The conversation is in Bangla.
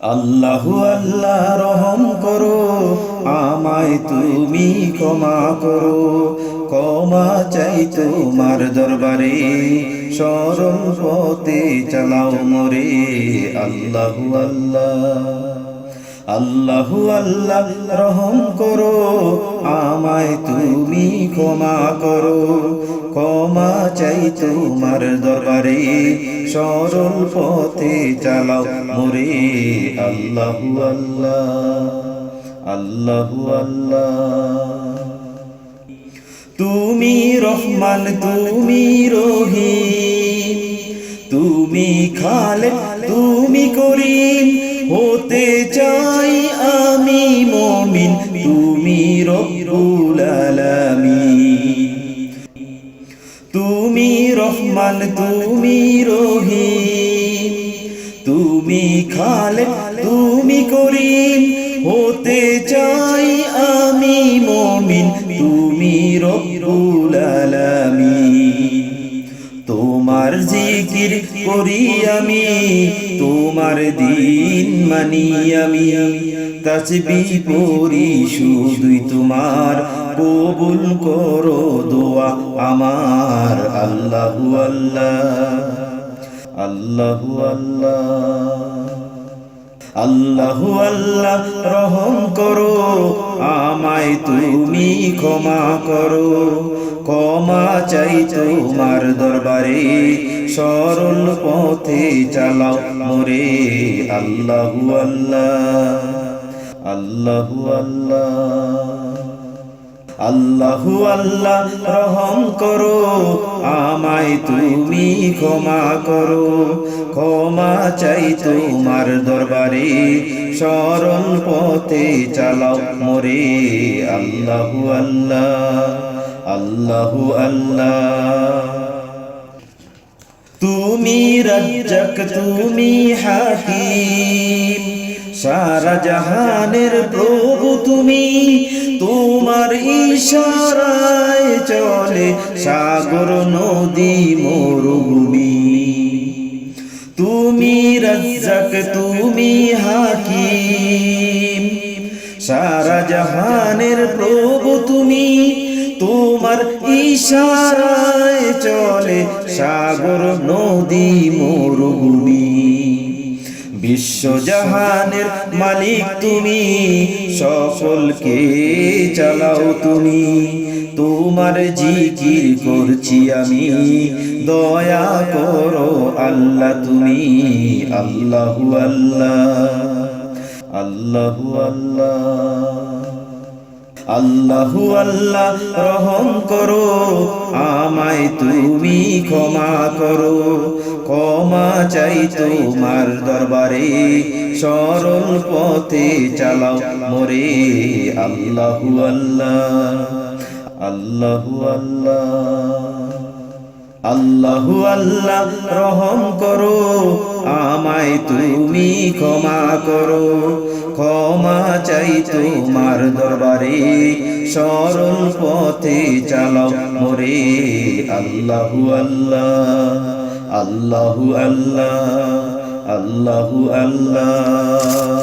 আল্লাহু আল্লাহ রহম করো, আমায় তুমি ক্ষমা করো। ক্ষমা চাই তোমার দরবারে সরল পথে চালাও মরে। আল্লাহ আল্লাহ। আল্লাহু আল্লাহ রহম করো, আমায় তুমি ক্ষমা করো। ক্ষমা চাই তোমার দরবারে, সরল পথে চালাও মোরে। আল্লাহু আল্লাহ আল্লাহু আল্লাহ। তুমি রহমান, তুমি রহিম। তুমি খালে, তুমি করিম, হতে চাই আমি মমিন, তুমি রব্বুল তুমি রহমান, তুমি রহিম। তুমি খালে, তুমি করিম, হতে জিকির করি আমি, তোমার দিন মানি আমি। তাসবি পড়ি শুধুই তোমার, কবুল করো দোয়া আমার। আল্লাহু আল্লাহ আল্লাহু আল্লাহ আল্লাহু আল্লাহ, রহম করো। আমায় তুমি ক্ষমা করো। ক্ষমা চাই তোমার দরবারে সরল পথে চালাও মোরে। আল্লাহু আল্লাহ আল্লাহু আল্লাহ আল্লাহু আল্লাহ, রহম করো। আমায় তুমি ক্ষমা করো। ক্ষমা চাই তোমার দরবারে সরল পথে চালাও মোরে। আল্লাহু আল্লাহ। আল্লাহু আল্লাহ। তুমি রাজ্জাক, তুমি হাকিম। সারা জাহানের প্রভু তুমি। তোমার ইশারায় চলে সাগর, নদী, মরুভূমি। তুমি রাজ্জাক, তুমি হাকিম। সারা জাহানের প্রভু তুমি। তোমার ইশারায় চলে সাগর, নদী, মরুভূমি। বিশ্বজাহানের মালিক তুমি, সকলকে চালাও তুমি। তোমার জিকির করছি আমি, দয়া করো আল্লাহ তুমি। আল্লাহু আল্লাহ আল্লাহু আল্লাহ। আল্লাহু আল্লাহ রহম করো, আমায় তুমি ক্ষমা করো। ক্ষমা চাই তোমার দরবারে, সরল পথে চালাও মোরে আল্লাহু আল্লাহ আল্লাহু আল্লাহ। আল্লাহু আল্লাহ রহম করো, আমায় তুমি ক্ষমা করো। ক্ষমা চাই তোমার দরবারে, সরল পথে চালাও মোরে। আল্লাহু আল্লাহ আল্লাহু আল্লাহ আল্লাহু আল্লাহ।